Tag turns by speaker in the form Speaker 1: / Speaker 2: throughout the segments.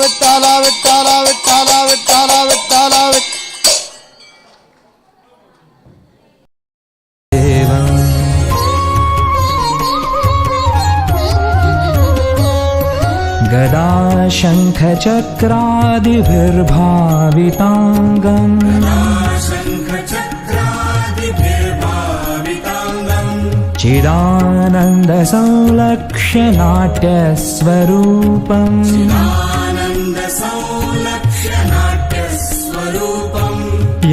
Speaker 1: விட்டாலா விட்டாலா விட்டாலா விட்டாலா
Speaker 2: விட்டாலா விட்டாலா गदाशङ्खचक्रादिभिर्भाविताङ्गम् चिदानन्दसंलक्ष्य नाट्यस्वरूपम्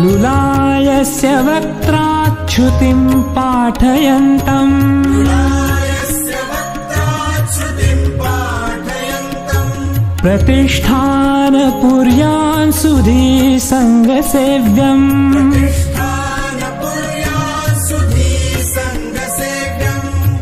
Speaker 2: लुलायस्य वक्त्राच्छुतिं पाठयन्तम्। प्रतिष्ठानपुर्यान् सुधी सङ्गसेव्यम्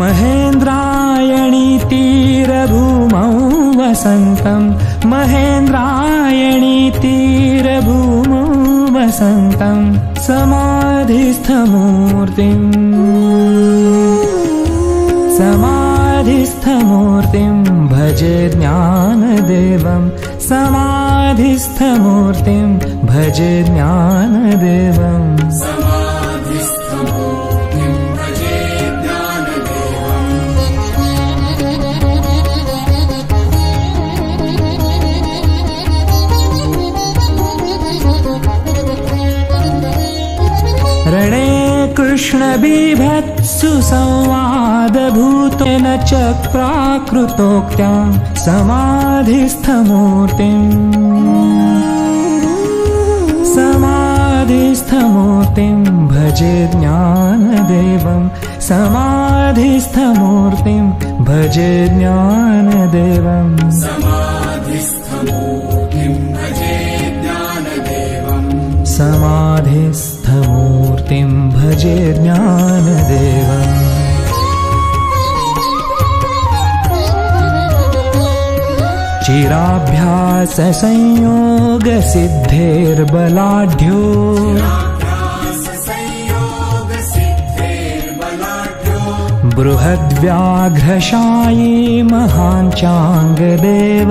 Speaker 2: महेन्द्रायणी तीरभूमौ वसन्तम् महेन्द्रायणी तीरभूमौ वसन्तम् समाधिस्थमूर्तिम्। समाधिस्थमूर्तिं भजे ज्ञानदेवं। समाधिस्थमूर्तिं भजे ज्ञानदेवम् च समाधिस्थमूर्तिम्। समाधिस्थमूर्तिं भजे ज्ञानदेवं समाधिस्थमूर्तिं भजे ज्ञानदेवम्। समाधिस्थमूर्तिं भजे ज्ञान संयोगसिद्धेर्बलाढ्यो बृहद्व्याघ्रशायी महाञ्चाङ्गदेव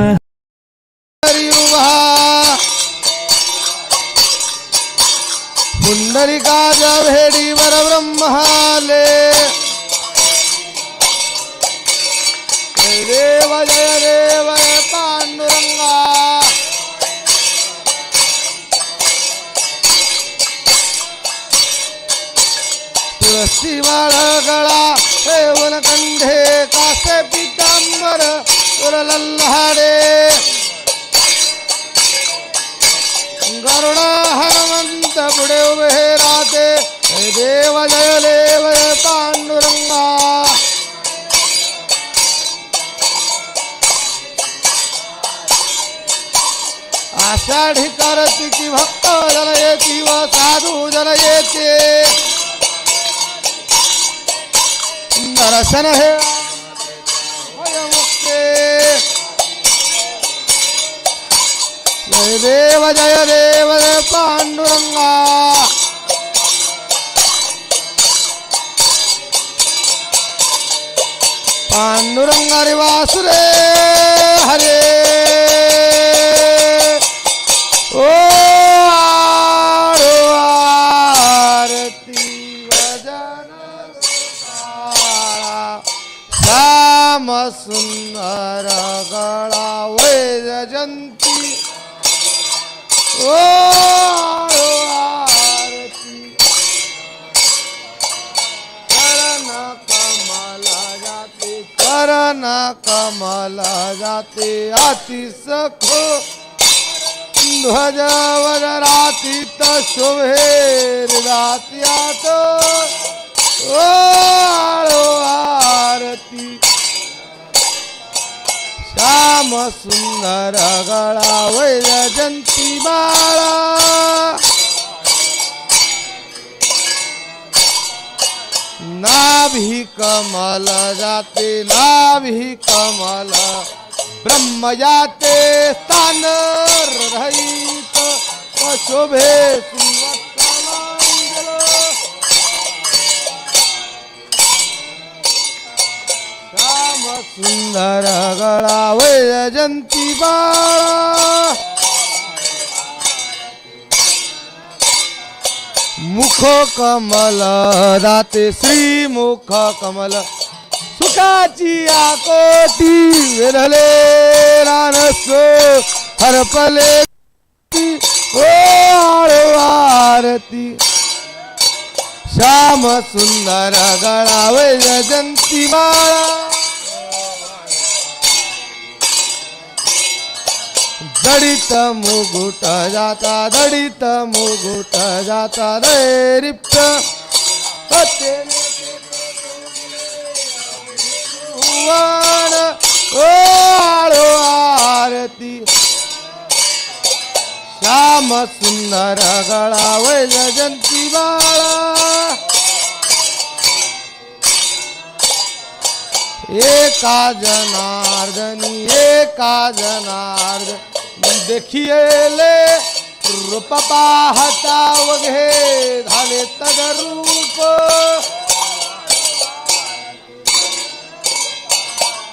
Speaker 1: पुण्डरिकाजभेडी वरब्रह्महाले देव जय देव। तुळशी माळ गळा हेवन कंठे कासे पितांबर लल्हाडे गरुडा हनुमंत पुढे उभे राहते हे देव जय देव पांडुरंगा. आषाढी कार्तिकी भक्त जल येती व साधू जल येते. दर्शन हे भयमुक्ते जय देव जय देव जय पांडुरंगा पांडुरंगा रे सुंदर गळा वैजयंती ओ आरती. चरण कमला जाते चरण कमला जाते अति सखो. ध्वज वदरातीत शोभे रात्यात ओ आळो आरती. श्याम सुंदर गळा वैजयंती बाळा. नाभी कमल जाते नाभी कमल. ब्रह्म जाते स्थान रहित व शोभे सुंदर गळा वैजयंती बाळा. मुख कमल दाते श्री मुख कमल. सुखाची आकोटी वेधले रानस हरपले ओ आरती. श्याम सुंदर गळा वैजयंती माळा दडित मुगुट जाता दडित मुगुट जाता दैरिप्त ओ आळो आरती. श्याम सुंदर गळा वैजयंती बाळा. एका जनार्दनी एका जनार्दनी देखिएले रूप पाहता वघे झाले तदरूप।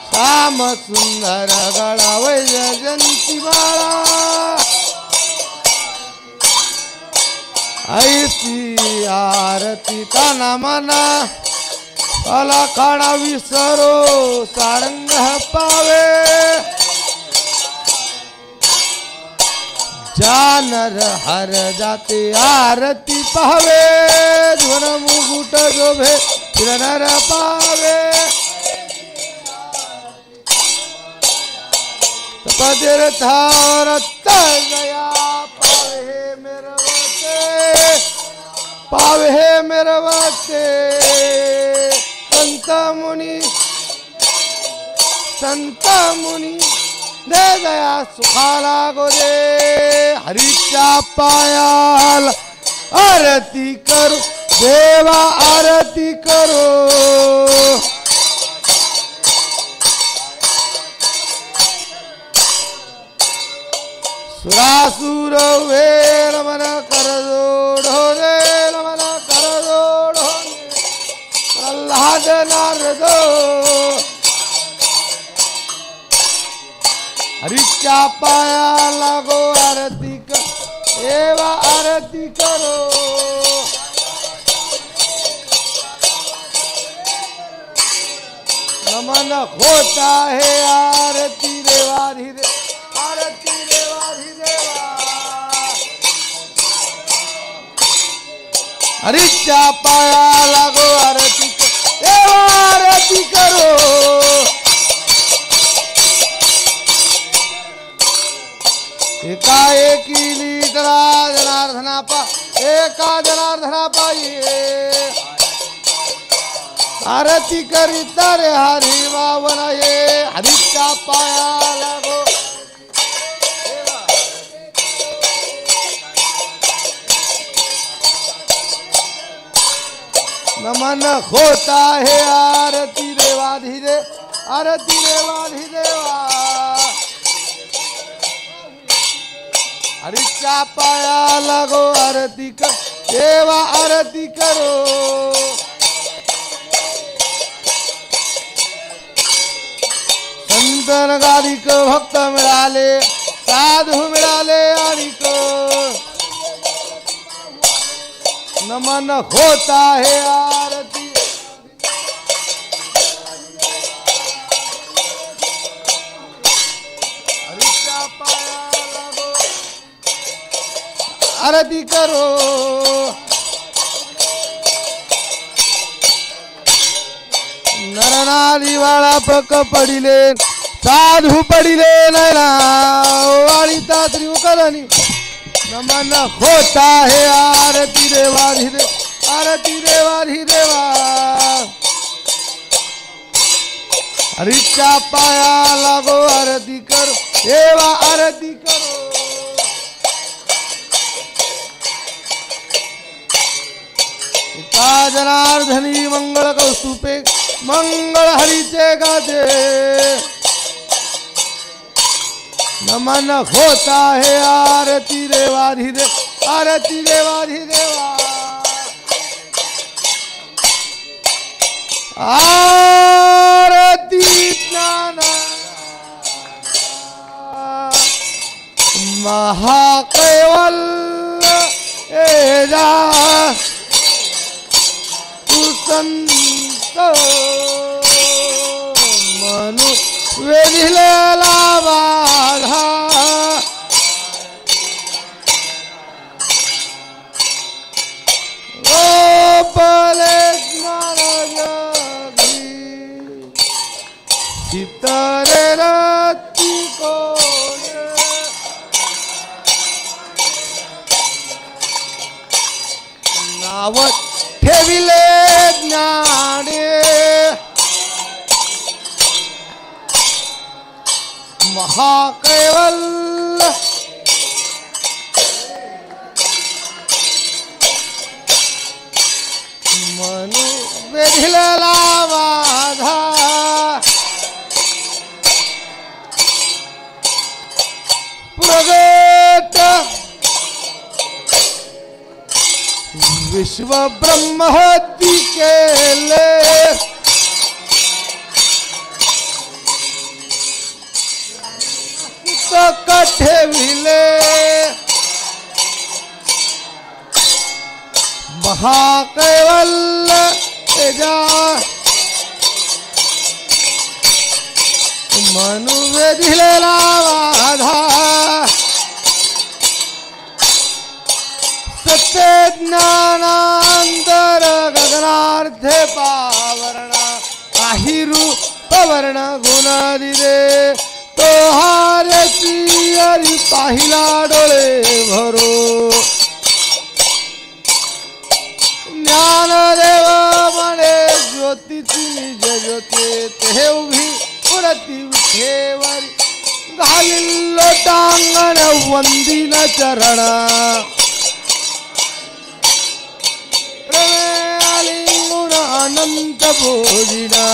Speaker 1: श्याम सुंदर गळा वैजयंती बाळा ऐसी आरती ताना मना कला खाणा विसरो सारंग पावे। जानर हर जाते आरती पावे ध्वन मुकुट जोभे किरणर पावे। पदर थार गया पावे मेरे मेरवते पावे हे मेरवते। संत मुनी संत मुनी। दे दया सुखाला गो दे हरीच्या पायाल आरती करू देवा आरती करो सुरासुर वेळ मन कर ढोरे मन कर ढोरे प्रल्हाद नारदो हरीच्या पाया लागो आरती कर. एवा आरती करो. नमन होता है आरती देवा रे आरती देवा देवा हरीच्या पाया लागो आरती कर. देवा आरती करो. एका एकी जनार्दना पा एका जनार्दना पायी आरती करीता रे हरी वावन ये हरीच्या पाया लागो नमन होता है आरती देवाधिदे आरती देवाधिदेवा हरीच्या पाया लागो आरती कर देवा आरती करो. संतन नगाधिक भक्त मिळाले साधू मिळाले आणि नमन होत आहे आर. शादी करो? नरनारी वाळा पक पडिले साधू पडिले नैना वाळीता त्रिमुखरानी नमन हे आरती देवा दे आरती देवा देवा. हरीच्या पाया लागो आरती करो देवा आरती करो. एका जनार्दनी मंगळ कौस्तुपे मंगळ हरीचे गाजे। नमन होता हे आरती देवाधी दे आरती देवाधी देवा आरती ज्ञाना। महाकैवल एजा जा। संत मनु वेधिलेला महाकैवल मनु वेधिलेला माझा प्रगट. विश्व ब्रह्महत्ती केले. ठेविले. महाकैवल्ल तेजा. मनु वेधिलेला वाधा सत्य ज्ञानांतर गगनार्थे पावरण आहिरू पवर्ण गुण दिले तो पाहिला डोळे भरो. ज्ञानदेव म्हणे ज्योतीची निज ज्योती ते उभी पुरती विठेवरी घालिल्ल टांगण वंदिन चरण. प्रेमे आलिंगुण अनंत भोजिना.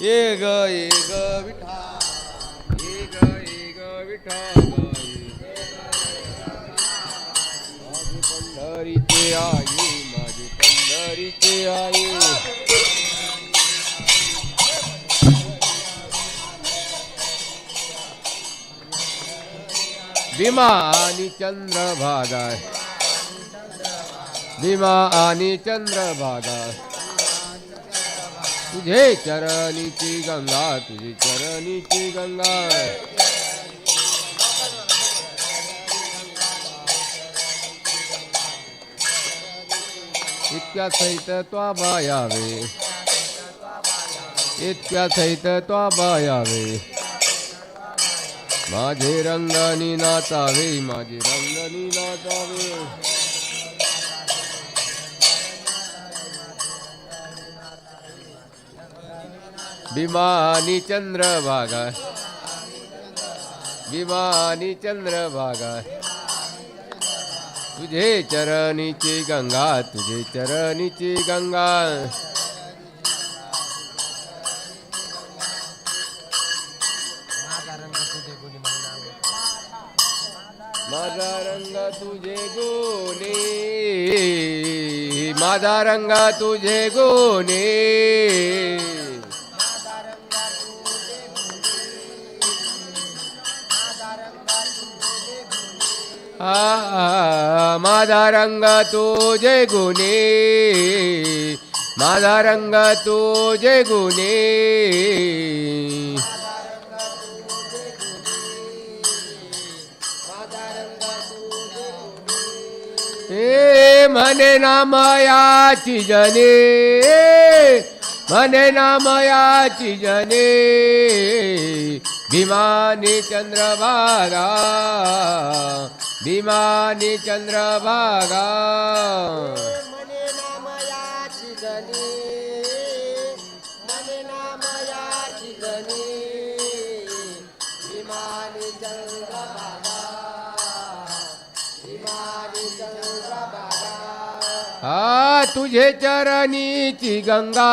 Speaker 1: ये ग ये ग विठा ये ग ये ग विठा
Speaker 3: माझे पंढरीचे आई माझे पंढरीचे आई भीमा आणि चंद्रभागा भीमा आणि चंद्रभागा तुझे चरणीची गंगा तुझी चरणीची गंगा. इतक्या सहित त्वा बायावे इतक्या सहित त्वा बायावे माझे रंगानी नाचावे माझे रंगानी नाचावे. भीमानी चंद्रभागा। भीमानी चंद्रभागा। तुझे चरणीची गंगा, तुझे चरणीची गंगा। माझा रंग तुझे गोने। माझा रंग तुझे गोने। माझा रंग तुझे गुणे. माझा रंग तुझे गुणे. ए म्हणे नामयाची जने. म्हणे नामयाची जने. भीमानी चंद्रभागा. भीमानी चंद्रभागा।
Speaker 1: मने नामयाची जनी मने नामयाची चंद्रभागा चंद्रभागा।
Speaker 3: हा तुझे चरणीची गंगा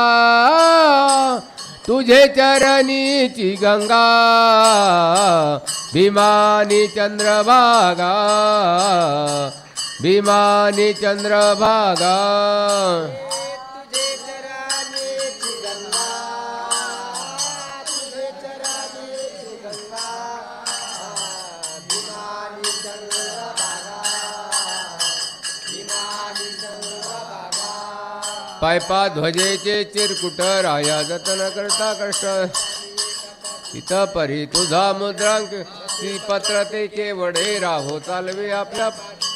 Speaker 3: तुझे चरणीची गंगा भीमानी चंद्रभागा भीमानी चंद्रभागा. पायपा ध्वजेचे चिरकुट राया जतन करता कष्ट. इत परी तुझा मुद्रांक पत्रतेचे वडे राहो चालवे आपल्या.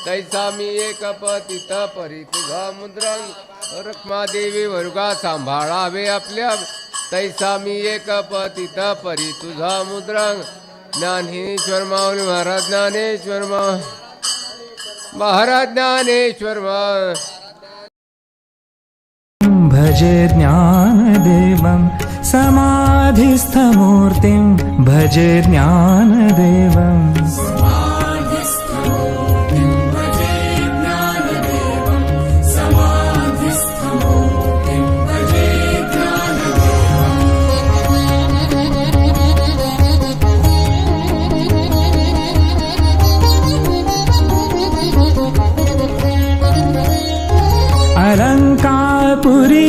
Speaker 3: तैसा मी एक पतित परी तुझा मुद्रांक. रक्मा देवी वर्गा सांभाळावे आपल्या. तैसा मी एक पतित परी तुझा मुद्रांक. ज्ञानेश्वर माऊली महाराज ज्ञानेश्वर महाराज ज्ञानेश्वर मा
Speaker 2: भजे ज्ञानदेवं समाधिस्थमूर्तिं भजे ज्ञानदेवम् अलङ्कारपुरीरम्य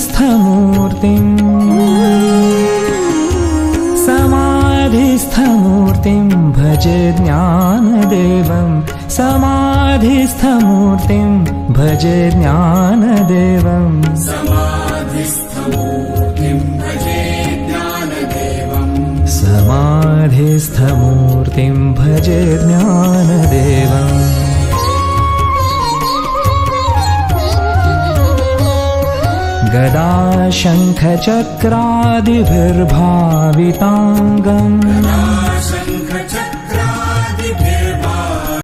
Speaker 2: समाधिस्थमूर्तिं भजे ज्ञानदेवं। समाधिस्थमूर्तिं भजे ज्ञानदेवम् समाधिस्थमूर्तिं भजे ज्ञानदेवम् गदा शङ्खचक्रादिभिर्भाविताङ्गम्